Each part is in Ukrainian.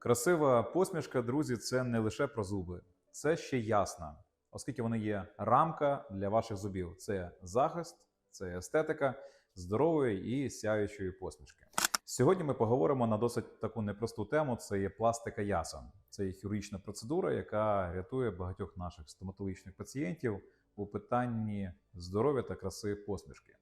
Красива посмішка, друзі, це не лише про зуби, це ще ясна, оскільки вони є рамка для ваших зубів. Це захист, це естетика здорової і сяючої посмішки. Сьогодні ми поговоримо на досить таку непросту тему: це є пластика ясен. Це є хірургічна процедура, яка рятує багатьох наших стоматологічних пацієнтів у питанні здоров'я та краси посмішки.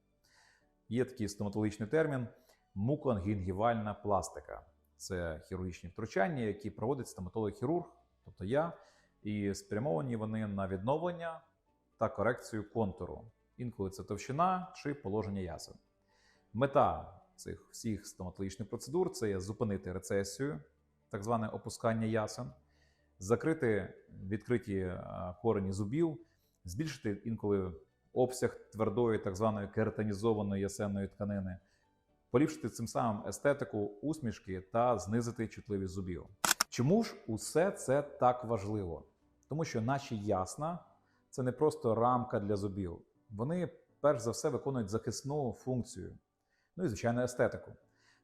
Є такий стоматологічний термін мукоангінгівальна пластика. Це хірургічні втручання, які проводить стоматолог-хірург, тобто я, і спрямовані вони на відновлення та корекцію контуру. Інколи це товщина чи положення ясен. Мета цих всіх стоматологічних процедур це є зупинити рецесію, так зване опускання ясен, закрити відкриті е, корені зубів, збільшити інколи обсяг твердої, так званої кератинізованої ясенної тканини, поліпшити цим самим естетику усмішки та знизити чутливість зубів. Чому ж усе це так важливо? Тому що наші ясна це не просто рамка для зубів. Вони перш за все виконують захисну функцію, ну і звичайно естетику.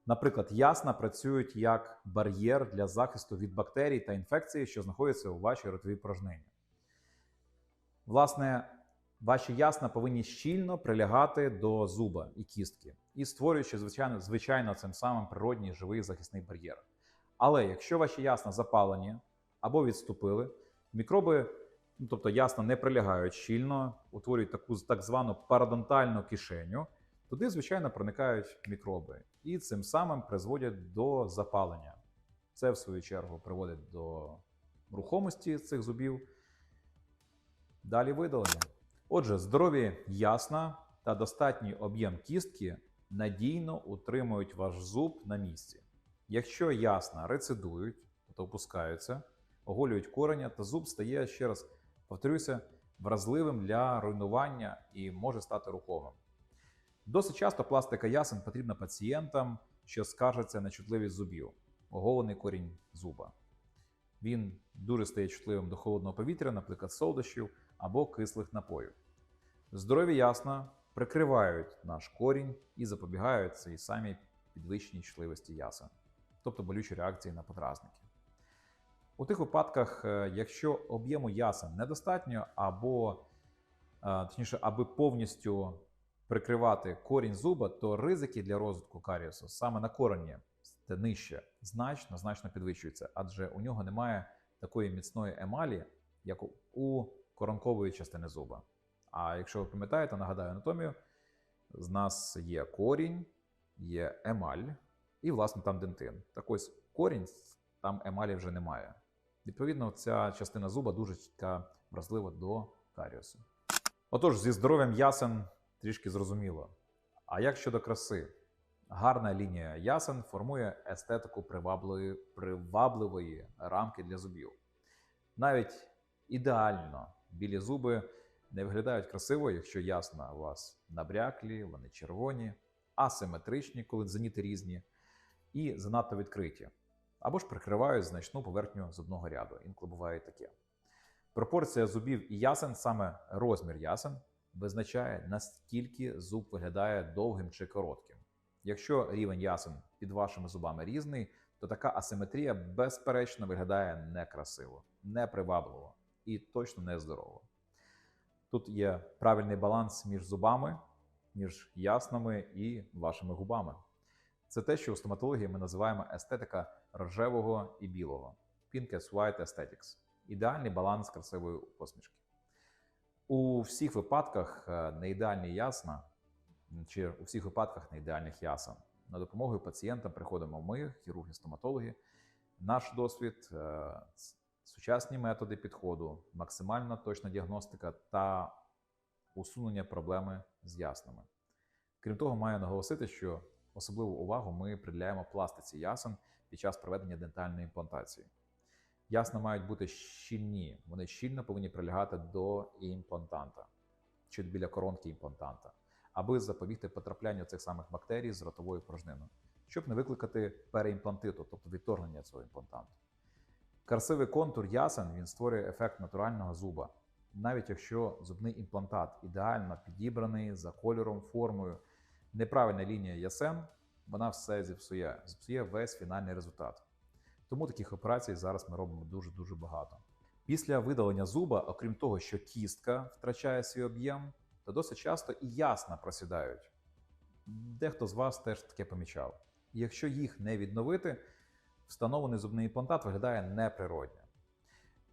Наприклад, ясна працюють як бар'єр для захисту від бактерій та інфекцій, що знаходяться у вашій ротовій порожнині. Власне, ваші ясна повинні щільно прилягати до зуба і кістки, і створюючи, звичайно, звичайно, цим самим природній живий захисний бар'єр. Але якщо ваші ясна запалені або відступили, мікроби, ну, тобто ясна не прилягають щільно, утворюють таку так звану парадонтальну кишеню, туди, звичайно, проникають мікроби і цим самим призводять до запалення. Це, в свою чергу, приводить до рухомості цих зубів. Далі видалення. Отже, здорові ясна та достатній об'єм кістки надійно утримують ваш зуб на місці. Якщо ясна рецидують, тобто опускаються, оголюють кореня, то зуб стає, ще раз повторюся, вразливим для руйнування і може стати рухомим. Досить часто пластика ясен потрібна пацієнтам, що скаржаться на чутливість зубів, оголений корінь зуба. Він дуже стає чутливим до холодного повітря, наприклад, солодощів або кислих напоїв. Здорові ясна прикривають наш корінь і запобігають цій самій підвищеній чутливості ясен, тобто болючі реакції на подразники. У тих випадках, е, якщо об'єму ясен недостатньо, або е, точніше, аби повністю прикривати корінь зуба, то ризики для розвитку каріусу саме на корені нижче значно значно підвищуються, адже у нього немає такої міцної емалі, як у коронкової частини зуба. А якщо ви пам'ятаєте, нагадаю анатомію, з нас є корінь, є емаль і, власне, там дентин. Так ось корінь, там емалі вже немає. Відповідно, ця частина зуба дуже така вразлива до каріусу. Отож, зі здоров'ям ясен трішки зрозуміло. А як щодо краси? Гарна лінія ясен формує естетику привабливої, привабливої рамки для зубів. Навіть ідеально білі зуби не виглядають красиво, якщо ясна у вас набряклі, вони червоні, асиметричні, коли зеніти різні, і занадто відкриті, або ж прикривають значну поверхню зубного ряду. Інколи буває таке. Пропорція зубів і ясен, саме розмір ясен, визначає, наскільки зуб виглядає довгим чи коротким. Якщо рівень ясен під вашими зубами різний, то така асиметрія безперечно виглядає некрасиво, непривабливо і точно нездорово. Тут є правильний баланс між зубами, між яснами і вашими губами. Це те, що у стоматології ми називаємо естетика рожевого і білого Pink as White Aesthetics. Ідеальний баланс красивої посмішки. У всіх випадках е, неідеальні ясна, чи у всіх випадках неідеальних ясен. На допомогу пацієнтам приходимо ми, хірурги-стоматологи. Наш досвід, е, сучасні методи підходу, максимальна точна діагностика та усунення проблеми з яснами. Крім того, маю наголосити, що особливу увагу ми приділяємо пластиці ясен під час проведення дентальної імплантації. Ясна мають бути щільні, вони щільно повинні прилягати до імплантанта чи біля коронки імплантанта, аби запобігти потраплянню цих самих бактерій з ротової порожнини, щоб не викликати переімплантиту, тобто відторгнення цього імплантанту. Красивий контур ясен він створює ефект натурального зуба, навіть якщо зубний імплантат ідеально підібраний за кольором, формою, неправильна лінія ясен, вона все зіпсує, зіпсує весь фінальний результат. Тому таких операцій зараз ми робимо дуже дуже багато. Після видалення зуба, окрім того, що кістка втрачає свій об'єм, то досить часто і ясна просідають. Дехто з вас теж таке помічав. Якщо їх не відновити, встановлений зубний імплантат виглядає неприродньо.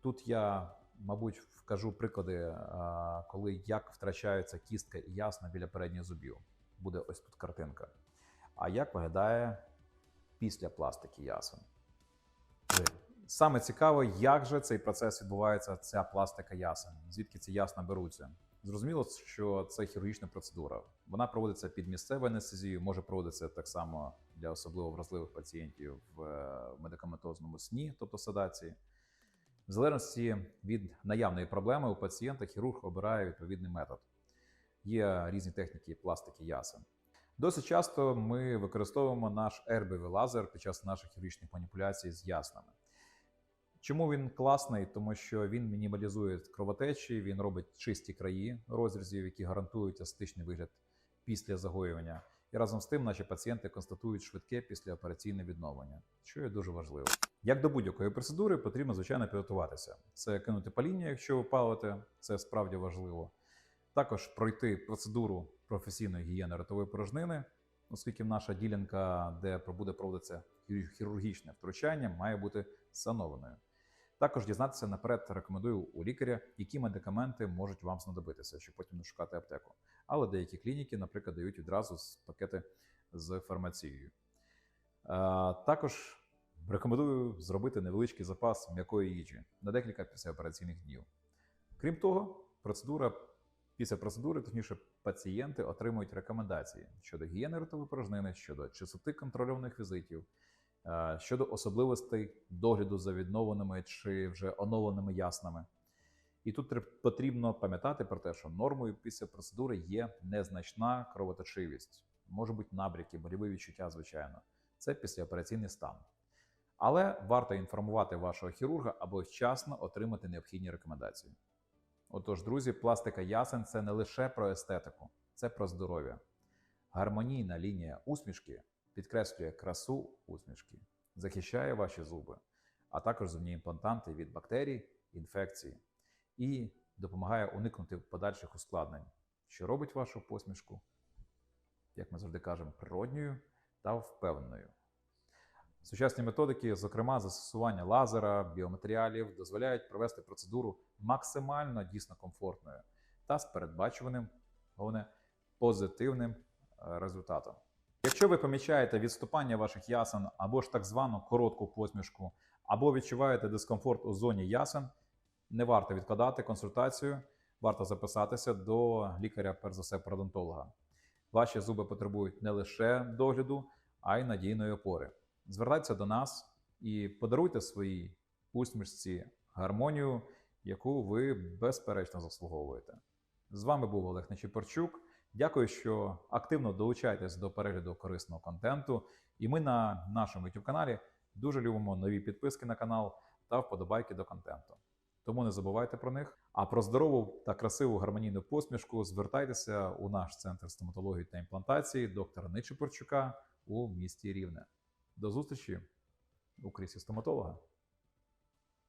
Тут я, мабуть, вкажу приклади, коли як втрачаються кістка і ясна біля передніх зубів. Буде ось тут картинка. А як виглядає після пластики ясен? Саме цікаво, як же цей процес відбувається, ця пластика ясен, звідки ці ясна беруться. Зрозуміло, що це хірургічна процедура. Вона проводиться під місцевою анестезією, може проводитися так само для особливо вразливих пацієнтів в е, медикаментозному сні, тобто седації. В залежності від наявної проблеми у пацієнта хірург обирає відповідний метод. Є різні техніки пластики ясен. Досить часто ми використовуємо наш ербовий лазер під час наших хірургічних маніпуляцій з яснами. Чому він класний? Тому що він мінімалізує кровотечі, він робить чисті краї розрізів, які гарантують естетичний вигляд після загоювання. І разом з тим наші пацієнти констатують швидке післяопераційне відновлення, що є дуже важливо. Як до будь-якої процедури, потрібно звичайно підготуватися. Це кинути паління, якщо ви палите, це справді важливо. Також пройти процедуру професійної гігієни ротової порожнини, оскільки наша ділянка, де буде проводитися хірургічне втручання, має бути санованою. Також дізнатися наперед рекомендую у лікаря, які медикаменти можуть вам знадобитися, щоб потім не шукати аптеку. Але деякі клініки, наприклад, дають відразу пакети з фармацією. Також рекомендую зробити невеличкий запас м'якої їжі на декілька післяопераційних днів. Крім того, процедура після процедури, точніше, пацієнти отримують рекомендації щодо гігієни ротової порожнини, щодо чистоти контрольованих візитів, щодо особливостей догляду за відновленими чи вже оновленими яснами. І тут потрібно пам'ятати про те, що нормою після процедури є незначна кровоточивість, може бути набряки, боліві відчуття, звичайно. Це післяопераційний стан. Але варто інформувати вашого хірурга або вчасно отримати необхідні рекомендації. Отож, друзі, пластика ясен це не лише про естетику, це про здоров'я. Гармонійна лінія усмішки підкреслює красу усмішки, захищає ваші зуби, а також зубні імплантанти від бактерій, інфекцій і допомагає уникнути подальших ускладнень, що робить вашу посмішку, як ми завжди кажемо, природньою та впевненою. Сучасні методики, зокрема застосування лазера, біоматеріалів, дозволяють провести процедуру максимально дійсно комфортною та з передбачуваним, головне, позитивним е, результатом. Якщо ви помічаєте відступання ваших ясен або ж так звану коротку посмішку, або відчуваєте дискомфорт у зоні ясен, не варто відкладати консультацію, варто записатися до лікаря, перш за все, пародонтолога. Ваші зуби потребують не лише догляду, а й надійної опори. Звертайтеся до нас і подаруйте своїй усмішці гармонію, яку ви безперечно заслуговуєте. З вами був Олег Нечіпорчук. Дякую, що активно долучаєтесь до перегляду корисного контенту. І ми на нашому youtube каналі дуже любимо нові підписки на канал та вподобайки до контенту. Тому не забувайте про них. А про здорову та красиву гармонійну посмішку звертайтеся у наш центр стоматології та імплантації доктора Ничипорчука у місті Рівне. До зустрічі у крісі стоматолога.